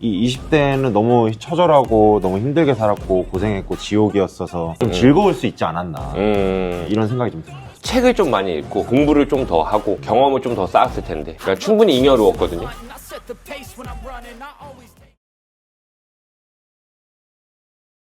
이 20대는 너무 처절하고 너무 힘들게 살았고 고생했고 지옥이었어서 좀 즐거울 수 있지 않았나 음, 이런 생각이 좀 듭니다. 책을 좀 많이 읽고 공부를 좀 더 하고 경험을 좀 더 쌓았을 텐데 그러니까 충분히 잉여로웠거든요. I set the pace when I'm running. I always take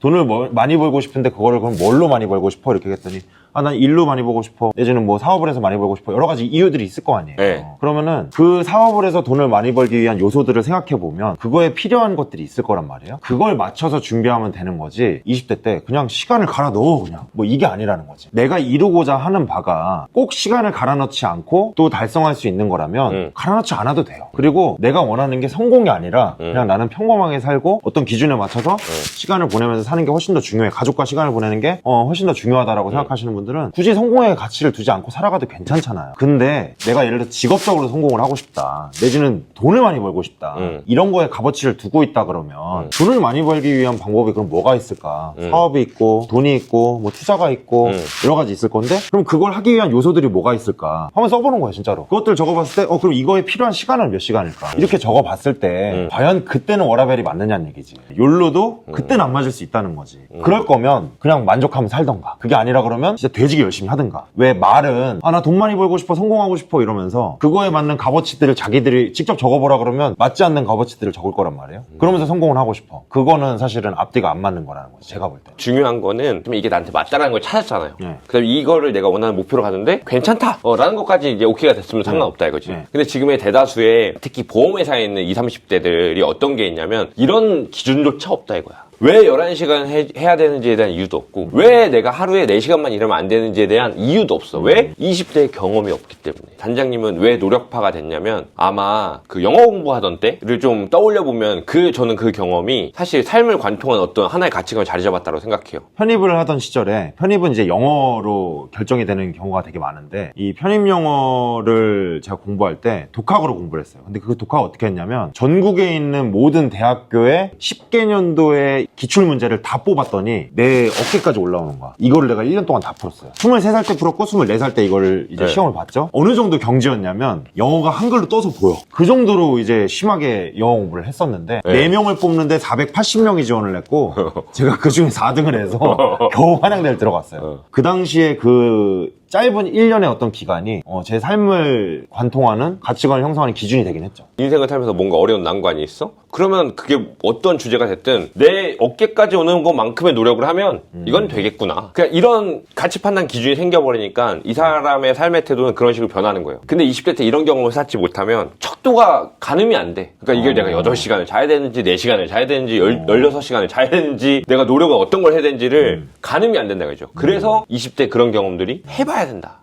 돈을 뭐- 많이 벌고 싶은데 그거를 그럼 뭘로 많이 벌고 싶어 이렇게 했더니 아 난 일로 많이 벌고 싶어. 내지는 뭐 사업을 해서 많이 벌고 싶어. 여러 가지 이유들이 있을 거 아니에요. 네. 그러면은 그 사업을 해서 돈을 많이 벌기 위한 요소들을 생각해 보면 그거에 필요한 것들이 있을 거란 말이에요. 그걸 맞춰서 준비하면 되는 거지 20대 때 그냥 시간을 갈아 넣어 그냥. 뭐 이게 아니라는 거지. 내가 이루고자 하는 바가 꼭 시간을 갈아 넣지 않고 또 달성할 수 있는 거라면 음. 갈아 넣지 않아도 돼요. 그리고 내가 원하는 게 성공이 아니라 음. 그냥 나는 평범하게 살고 어떤 기준에 맞춰서 시간을 보내면서 사는 게 훨씬 더 중요해. 가족과 시간을 보내는 게 어, 훨씬 더 중요하다라고 생각하시는 분 들은 굳이 성공에 가치를 두지 않고 살아가도 괜찮잖아요. 근데 내가 예를 들어 직업적으로 성공을 하고 싶다. 내지는 돈을 많이 벌고 싶다. 음. 이런 거에 값어치를 두고 있다 그러면 음. 돈을 많이 벌기 위한 방법이 그럼 뭐가 있을까? 음. 사업이 있고 돈이 있고 뭐 투자가 있고 음. 여러 가지 있을 건데 그럼 그걸 하기 위한 요소들이 뭐가 있을까? 한번 써보는 거예요, 진짜로. 그것들 적어봤을 때, 어, 그럼 이거에 필요한 시간은 몇 시간일까? 이렇게 적어봤을 때, 음. 과연 그때는 워라벨이 맞느냐는 얘기지. 욜로도 그때는 안 맞을 수 있다는 거지. 그럴 거면 그냥 만족하면 살던가. 그게 아니라 그러면 진짜 돼지기 열심히 하든가. 왜 말은, 아, 나 돈 많이 벌고 싶어, 성공하고 싶어 이러면서 그거에 맞는 값어치들을 자기들이 직접 적어보라 그러면 맞지 않는 값어치들을 적을 거란 말이에요. 그러면서 성공을 하고 싶어. 그거는 사실은 앞뒤가 안 맞는 거라는 거지, 제가 볼 때. 중요한 거는 좀 이게 나한테 맞다라는 걸 찾았잖아요. 네. 그다음 이거를 내가 원하는 목표로 가는데 괜찮다. 어, 라는 것까지 이제 오케이가 됐으면 상관없다 이거지. 네. 근데 지금의 대다수의 특히 보험회사에 있는 20, 30대들이 어떤 게 있냐면 이런 기준조차 없다 이거야. 왜 11시간 해, 야 되는지에 대한 이유도 없고 왜 내가 하루에 4시간만 일하면 안 되는지에 대한 이유도 없어. 왜? 20대의 경험이 없기 때문에. 단장님은 왜 노력파가 됐냐면 아마 그 영어 공부하던 때를 좀 떠올려 보면 그 저는 그 경험이 사실 삶을 관통한 어떤 하나의 가치관을 자리 잡았다고 생각해요. 편입을 하던 시절에 편입은 이제 영어로 결정이 되는 경우가 되게 많은데 이 편입 영어를 제가 공부할 때 독학으로 공부를 했어요. 근데 그 독학 어떻게 했냐면 전국에 있는 모든 대학교의 10개년도의 기출 문제를 다 뽑았더니 내 어깨까지 올라오는 거야. 이거를 내가 1년 동안 다 풀었어요. 23살 때 풀었고 24살 때 이걸 이제 네. 시험을 봤죠. 어느 정도 경지였냐면 영어가 한글로 떠서 보여. 그 정도로 이제 심하게 영어 공부를 했었는데 네. 4명을 뽑는데 480명이 지원을 했고 제가 그 중에 4등을 해서 겨우 한양대를 들어갔어요. 어. 그 당시에 그 짧은 1년의 어떤 기간이 어, 제 삶을 관통하는 가치관을 형성하는 기준이 되긴 했죠. 인생을 살면서 뭔가 어려운 난관이 있어? 그러면 그게 어떤 주제가 됐든 내 어깨까지 오는 것만큼의 노력을 하면 이건 되겠구나. 그냥 이런 가치 판단 기준이 생겨버리니까 이 사람의 삶의 태도는 그런 식으로 변하는 거예요. 근데 20대 때 이런 경험을 쌓지 못하면 척도가 가늠이 안 돼. 그러니까 이게 내가 8시간을 자야 되는지 4시간을 자야 되는지 16시간을 자야 되는지 내가 노력을 어떤 걸 해야 되는지를 가늠이 안 된다 그죠. 그래서 20대 그런 경험들이 해봐야 된다.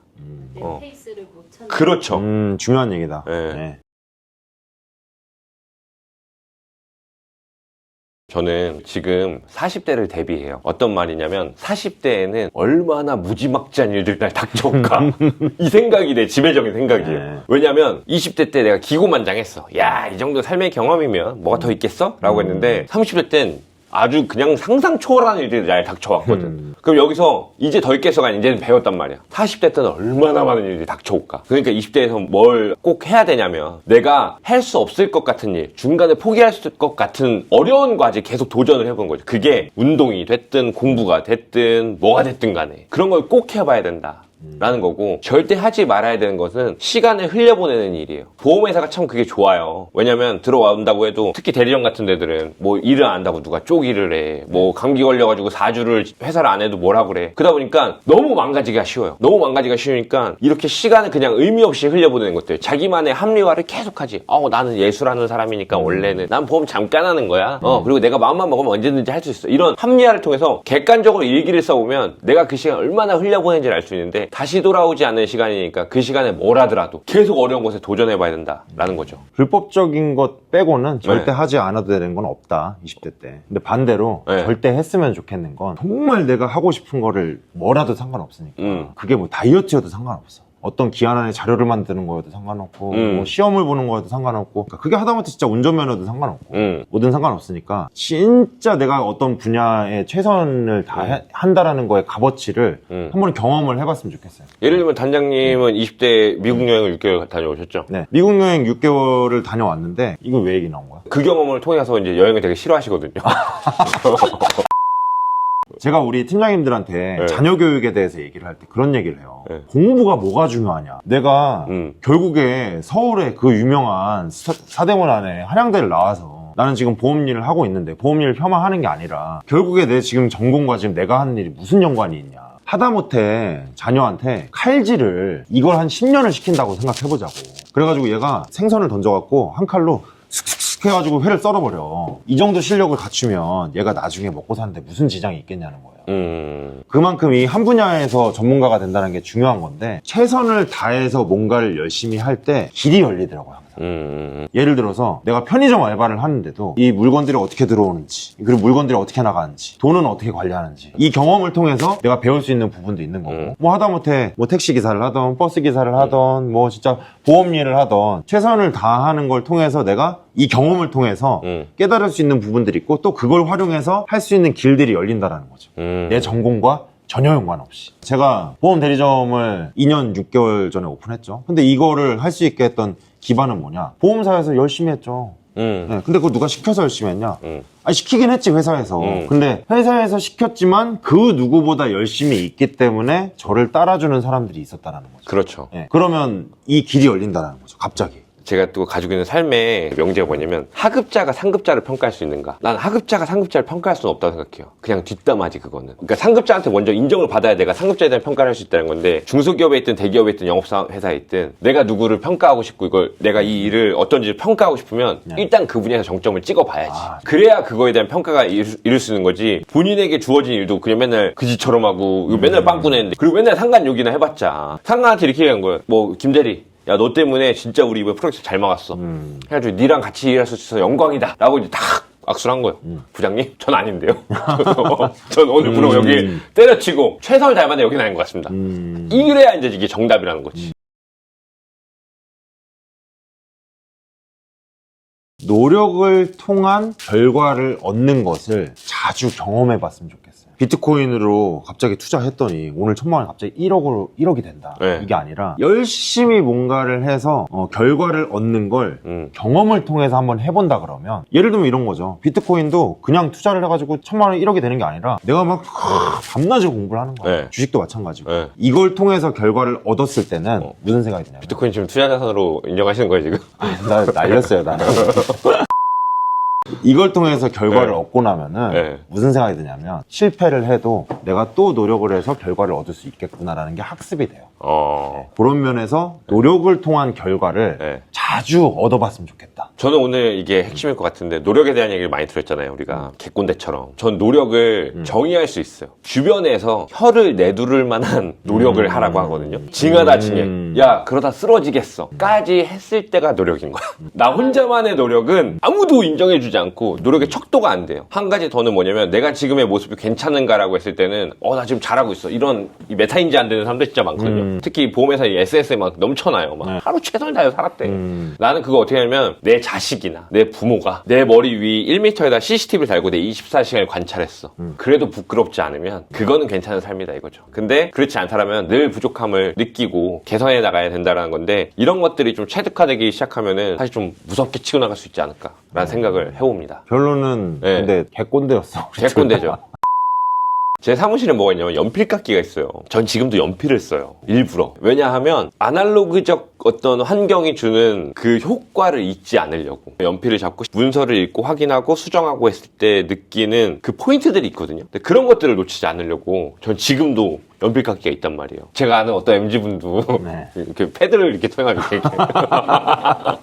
내 어. 페이스를 못 찾는 그렇죠. 음, 중요한 얘기다. 네. 네. 저는 지금 40대를 대비해요. 어떤 말이냐면 40대에는 얼마나 무지막지한 일들이 날 닥쳐올까. 이 생각이 내 지배적인 생각이에요. 네. 왜냐면 20대 때 내가 기고만장했어. 야, 이 정도 삶의 경험이면 뭐가 더 있겠어? 라고 했는데 30대 땐 아주 그냥 상상 초월하는 일들이 날 닥쳐왔거든. 음. 그럼 여기서 이제 더 있겠어가 아니라 이제는 배웠단 말이야. 40대 때는 얼마나 많은 일들이 닥쳐올까. 그러니까 20대에서 뭘 꼭 해야 되냐면 내가 할 수 없을 것 같은 일, 중간에 포기할 수 있을 것 같은 어려운 과제 계속 도전을 해본 거죠. 그게 운동이 됐든 공부가 됐든 뭐가 됐든 간에 그런 걸 꼭 해봐야 된다. 라는 거고 절대 하지 말아야 되는 것은 시간을 흘려보내는 일이에요. 보험회사가 참 그게 좋아요. 왜냐면 들어온다고 해도 특히 대리점 같은 데들은 뭐 일을 안 한다고 누가 쪼기를 해 뭐 감기 걸려가지고 4주를 회사를 안 해도 뭐라 그래. 그러다 보니까 너무 망가지기가 쉬워요. 너무 망가지기가 쉬우니까 이렇게 시간을 그냥 의미 없이 흘려보내는 것들. 자기만의 합리화를 계속하지. 어 나는 예술하는 사람이니까 원래는. 난 보험 잠깐 하는 거야. 어 그리고 내가 마음만 먹으면 언제든지 할 수 있어. 이런 합리화를 통해서 객관적으로 일기를 써보면 내가 그 시간 얼마나 흘려보낸지를 알 수 있는데 다시 돌아오지 않는 시간이니까 그 시간에 뭘 하더라도 계속 어려운 것에 도전해봐야 된다라는 거죠 불법적인 것 빼고는 절대 네. 하지 않아도 되는 건 없다 20대 때 근데 반대로 네. 절대 했으면 좋겠는 건 정말 내가 하고 싶은 거를 뭐라도 상관없으니까 음. 그게 뭐 다이어트여도 상관없어 어떤 기한 안에 자료를 만드는 거여도 상관없고 음. 뭐 시험을 보는 거여도 상관없고 그러니까 그게 하다못해 진짜 운전면허도 상관없고 음. 뭐든 상관없으니까 진짜 내가 어떤 분야에 최선을 다 음. 해- 한다라는 거에 값어치를 음. 한번 경험을 해봤으면 좋겠어요. 예를 들면 단장님은 20대 미국 여행을 6개월 다녀오셨죠? 네, 미국 여행 6개월을 다녀왔는데 이거 왜 얘기 나온 거야? 그 경험을 통해서 이제 여행을 되게 싫어하시거든요. 제가 우리 팀장님들한테 네. 자녀 교육에 대해서 얘기를 할 때 그런 얘기를 해요. 네. 공부가 뭐가 중요하냐? 내가 음. 결국에 서울에 그 유명한 사- 사대문 안에 한양대를 나와서 나는 지금 보험 일을 하고 있는데 보험 일을 폄하하는 게 아니라 결국에 내 지금 전공과 지금 내가 하는 일이 무슨 연관이 있냐? 하다못해 자녀한테 칼질을 이걸 한 10년을 시킨다고 생각해보자고. 그래가지고 얘가 생선을 던져갖고 한 칼로 슥슥슥 해가지고 회를 썰어버려. 이 정도 실력을 갖추면 얘가 나중에 먹고 사는데 무슨 지장이 있겠냐는 거예요. 음. 그만큼 이 한 분야에서 전문가가 된다는 게 중요한 건데 최선을 다해서 뭔가를 열심히 할 때 길이 열리더라고요. 항상. 음. 예를 들어서 내가 편의점 알바를 하는데도 이 물건들이 어떻게 들어오는지 그리고 물건들이 어떻게 나가는지 돈은 어떻게 관리하는지 이 경험을 통해서 내가 배울 수 있는 부분도 있는 거고 음. 뭐 하다못해 뭐 택시 기사를 하던 버스 기사를 하던 뭐 진짜 보험 일을 하던 최선을 다하는 걸 통해서 내가 이 경험을 통해서 음. 깨달을 수 있는 부분들이 있고 또 그걸 활용해서 할 수 있는 길들이 열린다라는 거죠. 음. 내 전공과 전혀 연관없이. 제가 보험 대리점을 2년 6개월 전에 오픈했죠. 근데 이거를 할 수 있게 했던 기반은 뭐냐? 보험사에서 열심히 했죠. 음. 네, 근데 그거 누가 시켜서 열심히 했냐? 음. 아니, 시키긴 했지, 회사에서. 음. 근데 회사에서 시켰지만 그 누구보다 열심히 있기 때문에 저를 따라주는 사람들이 있었다라는 거죠. 그렇죠. 네, 그러면 이 길이 열린다라는 거죠, 갑자기. 제가 또 가지고 있는 삶의 명제가 뭐냐면 하급자가 상급자를 평가할 수 있는가? 난 하급자가 상급자를 평가할 수는 없다고 생각해요. 그냥 뒷담화지 그거는. 그러니까 상급자한테 먼저 인정을 받아야 내가 상급자에 대한 평가를 할 수 있다는 건데 중소기업에 있든 대기업에 있든 영업회사에 있든 내가 누구를 평가하고 싶고 이걸 내가 이 일을 어떤지 평가하고 싶으면 네. 일단 그 분야에서 정점을 찍어봐야지. 아, 그래야 그거에 대한 평가가 이룰, 수- 있는 거지. 본인에게 주어진 일도 그냥 맨날 그지처럼 하고 맨날 빵꾸 내는데 그리고 맨날 상관 욕이나 해봤자 상관한테 이렇게 얘기한 거예요. 뭐 김대리 야 너 때문에 진짜 우리 이번 프로젝트 잘 막았어. 음. 해가지고 니랑 같이 일할 수 있어서 영광이다. 라고 이제 딱 악수를 한 거예요. 부장님, 전 아닌데요. 전 오늘 부러 음. 여기 때려치고 최선을 다해봤는데 여기는 아닌 것 같습니다. 음. 이래야 이제 이게 정답이라는 거지. 노력을 통한 결과를 얻는 것을 자주 경험해 봤으면 좋겠어요. 비트코인으로 갑자기 투자했더니 오늘 천만 원이 갑자기 1억으로 1억이 된다. 네. 이게 아니라 열심히 뭔가를 해서 어, 결과를 얻는 걸 음. 경험을 통해서 한번 해본다 그러면 예를 들면 이런 거죠. 비트코인도 그냥 투자를 해가지고 천만 원 1억이 되는 게 아니라 내가 막 하, 밤낮을 공부를 하는 거야. 네. 주식도 마찬가지고. 네. 이걸 통해서 결과를 얻었을 때는 어. 무슨 생각이 드냐면 비트코인 지금 투자 자산으로 인정하시는 거예요, 지금? 나 날렸어요, 나. 이걸 통해서 결과를 네. 얻고 나면은 네. 무슨 생각이 드냐면 실패를 해도 내가 또 노력을 해서 결과를 얻을 수 있겠구나라는 게 학습이 돼요. 어. 그런 면에서 노력을 통한 결과를 네. 자주 얻어봤으면 좋겠다. 저는 오늘 이게 핵심일 것 같은데 노력에 대한 얘기를 많이 들었잖아요 우리가 개꼰대처럼 전 노력을 음. 정의할 수 있어요 주변에서 혀를 내두를 만한 노력을 음. 하라고 하거든요 징하다 징해 음. 야 그러다 쓰러지겠어 까지 했을 때가 노력인 거야 나 혼자만의 노력은 아무도 인정해주지 않고 노력의 척도가 안 돼요 한 가지 더는 뭐냐면 내가 지금의 모습이 괜찮은가라고 했을 때는 어 나 지금 잘하고 있어 이런 이 메타인지 안 되는 사람들 진짜 많거든요 음. 특히 보험회사 SS에 막 넘쳐나요 막 네. 하루 최선을 다해서 살았대 음. 나는 그거 어떻게 하냐면 내 자식이나 내 부모가 내 머리 위 1m에다 CCTV를 달고 내 24시간을 관찰했어. 그래도 부끄럽지 않으면 그거는 괜찮은 삶이다 이거죠. 근데 그렇지 않다면 늘 부족함을 느끼고 개선해 나가야 된다는 건데 이런 것들이 좀 체득화되기 시작하면은 사실 좀 무섭게 치고 나갈 수 있지 않을까라는 생각을 해봅니다. 결론은 네. 근데 개꼰대였어. 우리 개꼰대죠. 제 사무실에 뭐가 있냐면 연필깎이가 있어요. 전 지금도 연필을 써요. 일부러. 왜냐하면 아날로그적 어떤 환경이 주는 그 효과를 잊지 않으려고. 연필을 잡고 문서를 읽고 확인하고 수정하고 했을 때 느끼는 그 포인트들이 있거든요. 근데 그런 것들을 놓치지 않으려고 전 지금도 연필깎이가 있단 말이에요. 제가 아는 어떤 MZ분도 네. 이렇게 패드를 이렇게 통해가지고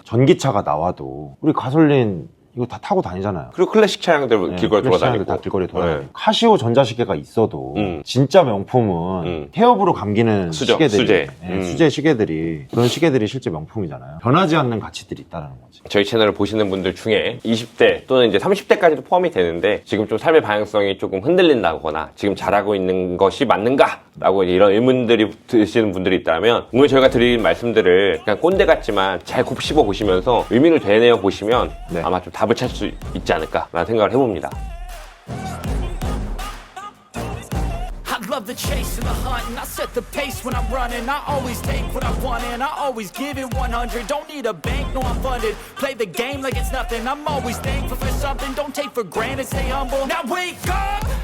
전기차가 나와도 우리 가솔린 이거 다 타고 다니잖아요. 그리고 클래식 차량들 네, 길거리 클래식 돌아다니고. 다 길거리 돌아다니고. 네. 카시오 전자시계가 있어도 음. 진짜 명품은 음. 태엽으로 감기는 수저, 시계들이 수제. 네, 음. 수제 시계들이 그런 시계들이 실제 명품이잖아요. 변하지 않는 가치들이 있다는 거지. 저희 채널을 보시는 분들 중에 20대 또는 이제 30대까지도 포함이 되는데 지금 좀 삶의 방향성이 조금 흔들린다거나 지금 잘하고 있는 것이 맞는가? 라고 이런 의문들이 드시는 분들이 있다면 오늘 저희가 드린 말씀들을 그냥 꼰대 같지만 잘 곱씹어 보시면서 의미를 되뇌어 보시면 네. 아마 좀 답을 찾을 수 있지 않을까라는 생각을 해봅니다. I love the chase and the hunt, and I set the pace when I'm running. I always take what I want, and I always give it 100. Don't need a bank, no, I'm funded. Play the game like it's nothing. I'm always thankful for something. Don't take for granted, stay humble. Now wake up!